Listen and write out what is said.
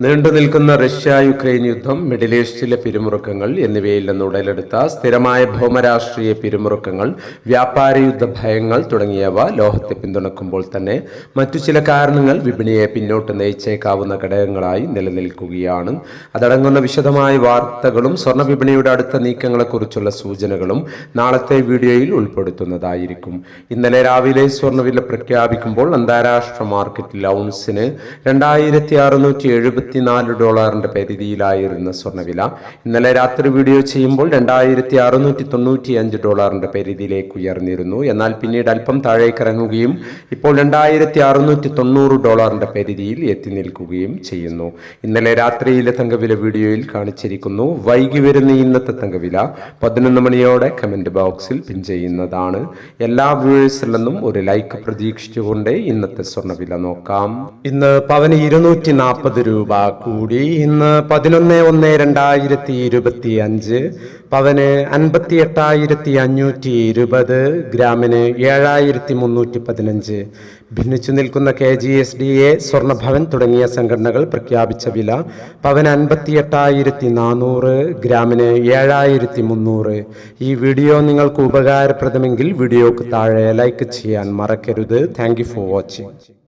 നീണ്ടു നിൽക്കുന്ന Russia Ukraine യുദ്ധം മിഡിൽ ഈസ്റ്റിലെ പിരിമുറുക്കങ്ങൾ എന്നിവയിൽ നിന്ന് ഉടലെടുത്ത സ്ഥിരമായ ഭൗമരാഷ്ട്രീയ പിരിമുറുക്കങ്ങൾ വ്യാപാര യുദ്ധ ഭയങ്ങൾ തുടങ്ങിയവ ലോഹത്തെ പിന്തുണക്കുമ്പോൾ തന്നെ മറ്റു ചില കാരണങ്ങൾ വിപണിയെ പിന്നോട്ട് നയിച്ചേക്കാവുന്ന ഘടകങ്ങളായി നിലനിൽക്കുകയാണ്. അതടങ്ങുന്ന വിശദമായ വാർത്തകളും സ്വർണ വിപണിയുടെ അടുത്ത നീക്കങ്ങളെക്കുറിച്ചുള്ള സൂചനകളും നാളത്തെ വീഡിയോയിൽ ഉൾപ്പെടുത്തുന്നതായിരിക്കും. ഇന്നലെ രാവിലെ സ്വർണവില പ്രഖ്യാപിക്കുമ്പോൾ അന്താരാഷ്ട്ര മാർക്കറ്റിൽ ഔൺസിന് രണ്ടായിരത്തി അറുന്നൂറ്റി എഴുപത്തിനാല് ഡോളറിന്റെ പരിധിയിലായിരുന്ന സ്വർണവില. ഇന്നലെ രാത്രി വീഡിയോ ചെയ്യുമ്പോൾ രണ്ടായിരത്തി അറുന്നൂറ്റി തൊണ്ണൂറ്റി അഞ്ച് ഡോളറിന്റെ പരിധിയിലേക്ക് ഉയർന്നിരുന്നു. എന്നാൽ പിന്നീട് അല്പം താഴേക്ക് ഇറങ്ങുകയും ഇപ്പോൾ രണ്ടായിരത്തി അറുന്നൂറ്റി തൊണ്ണൂറ് ഡോളറിന്റെ പരിധിയിൽ എത്തി നിൽക്കുകയും ചെയ്യുന്നു. ഇന്നലെ രാത്രിയിലെ തങ്കവില വീഡിയോയിൽ കാണിച്ചിരിക്കുന്നു. വൈകി വരുന്ന ഇന്നത്തെ തങ്കവില പതിനൊന്ന് മണിയോടെ കമന്റ് ബോക്സിൽ പിൻ ചെയ്യുന്നതാണ്. എല്ലാ വ്യൂവേഴ്സിൽ ഒരു ലൈക്ക് പ്രതീക്ഷിച്ചുകൊണ്ട് ഇന്നത്തെ സ്വർണവില നോക്കാം. ഇന്ന് പവന് ഇരുന്നൂറ്റി നാൽപ്പത് രൂപ. കൂടി ഇന്ന് പതിനൊന്ന് ഒന്ന് രണ്ടായിരത്തി ഇരുപത്തി അഞ്ച് പവന് അൻപത്തി എട്ടായിരത്തി അഞ്ഞൂറ്റി ഇരുപത് ഗ്രാമിന് ഏഴായിരത്തി മുന്നൂറ്റി പതിനഞ്ച്. ഭിന്നിച്ചു നിൽക്കുന്ന K G S D A Swarnabhavan തുടങ്ങിയ സംഘടനകൾ പ്രഖ്യാപിച്ച വില പവന് അൻപത്തി എട്ടായിരത്തി നാനൂറ് ഗ്രാമിന് ഏഴായിരത്തി മുന്നൂറ്. ഈ വീഡിയോ നിങ്ങൾക്ക് ഉപകാരപ്രദമെങ്കിൽ വീഡിയോക്ക് താഴെ ലൈക്ക് ചെയ്യാൻ മറക്കരുത്. Thank for watching.